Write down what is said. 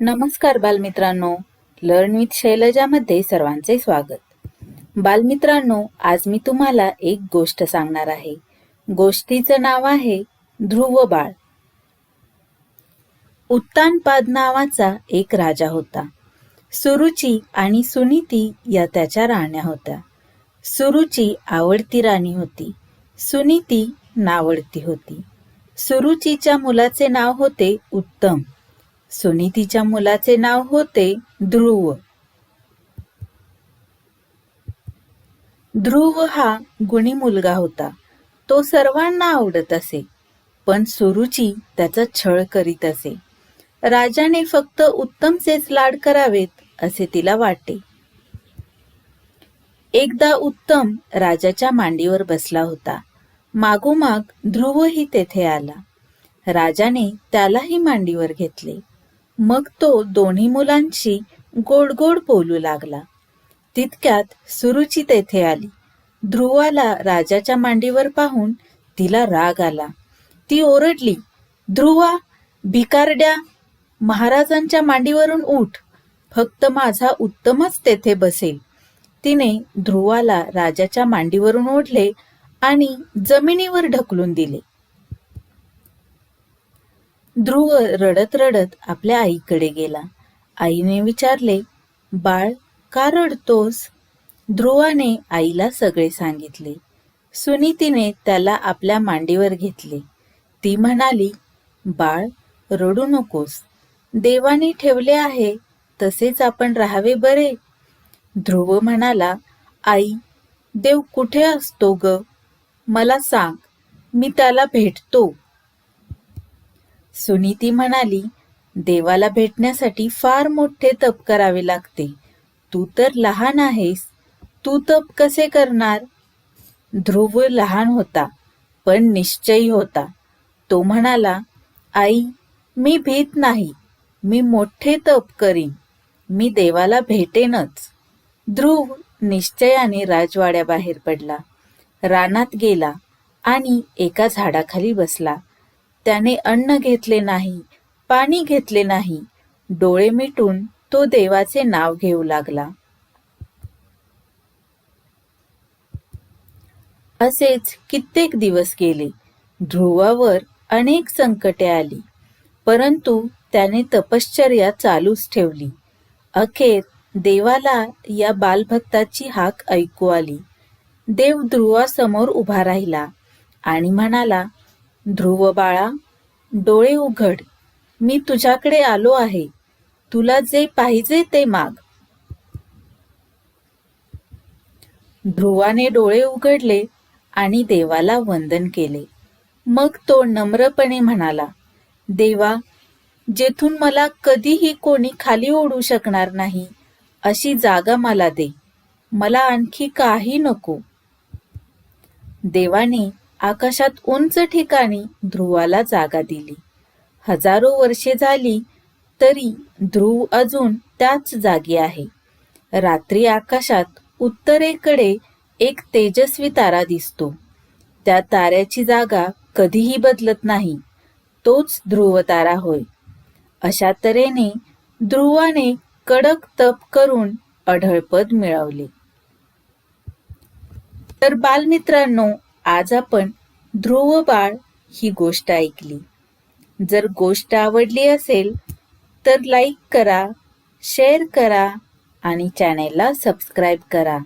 नमस्कार बालमित्रांनो. Learn with शैलजामध्ये सर्वांचे स्वागत. बालमित्रांनो आज मी तुम्हाला एक गोष्ट सांगणार आहे. गोष्टीचं नाव आहे ध्रुव बाळ. उत्तानपाद नावाचा एक राजा होता. सुरुची आणि सुनीती या त्याच्या राण्या होत्या. सुरुची आवडती राणी होती. सुनीती नावडती होती. सुरुचीच्या मुलाचे नाव होते उत्तम. सुनीतीच्या मुलाचे नाव होते ध्रुव. ध्रुव हा गुणी मुलगा होता. तो सर्वांना आवडत असे पण सुरुची त्याचा छळ करीत असे. राजाने फक्त उत्तमचेच लाड करावेत असे तिला वाटे. एकदा उत्तम राजाच्या मांडीवर बसला होता. मागोमाग ध्रुवही तेथे आला. राजाने त्यालाही मांडीवर घेतले. मग तो दोन्ही मुलांशी गोड गोड बोलू लागला. तितक्यात सुरुची तेथे आली. ध्रुवाला राजाच्या मांडीवर पाहून तिला राग आला. ती ओरडली ध्रुवा भिकारड्या महाराजांच्या मांडीवरून उठ. फक्त माझा उत्तमच तेथे बसेल. तिने ध्रुवाला राजाच्या मांडीवरून ओढले आणि जमिनीवर ढकलून दिले. ध्रुव रडत रडत आपल्या आईकडे गेला. आईने विचारले बाळ का रडतोस? ध्रुवाने आईला सगळे सांगितले. सुनीतीने त्याला आपल्या मांडीवर घेतले. ती म्हणाली बाळ रडू नकोस. देवाने ठेवले आहे तसेच आपण राहावे बरे. ध्रुव म्हणाला आई देव कुठे असतो ग? मला सांग मी त्याला भेटतो. सुनीती म्हणाली देवाला भेटण्यासाठी फार मोठे तप करावे लागते. तू तर लहान आहेस. तू तप कसे करणार? ध्रुव लहान होता पण निश्चयी होता. तो म्हणाला आई मी भीत नाही. मी मोठे तप करीन. मी देवाला भेटेनच. ध्रुव निश्चयाने राजवाड्याबाहेर पडला. रानात गेला आणि एका झाडाखाली बसला. त्याने अन्न घेतले नाही पाणी घेतले नाही. डोळे मिटून तो देवाचे नाव घेऊ लागला. असेच कित्येक दिवस गेले. ध्रुवावर अनेक संकटे आली. परंतु त्याने तपश्चर्या चालूच ठेवली. अखेर देवाला या बालभक्ताची हाक ऐकू आली. देव ध्रुवासमोर उभा राहिला आणि म्हणाला ध्रुव बाळा डोळे उघड. मी तुझ्याकडे आलो आहे. तुला जे पाहिजे ते माग. ध्रुवाने डोळे उघडले आणि देवाला वंदन केले. मग तो नम्रपणे म्हणाला देवा जेथून मला कधीही कोणी खाली ओढू शकणार नाही अशी जागा मला दे. मला आणखी काही नको. देवाने आकाशात उंच ठिकाणी ध्रुवाला जागा दिली. हजारो वर्षे झाली तरी ध्रुव अजून त्याच जागी आहे. रात्री आकाशात उत्तरेकडे एक तेजस्वी तारा दिसतो. त्या ताऱ्याची जागा कधीही बदलत नाही. तोच ध्रुव तारा होय. अशा तऱ्हेने ध्रुवाने कडक तप करून अढळपद मिळवले. तर बालमित्रांनो आज आपण ध्रुव बाळ ही गोष्ट ऐकली. जर गोष्ट आवडली असेल तर लाईक करा शेअर करा आणि चॅनेलला सबस्क्राईब करा.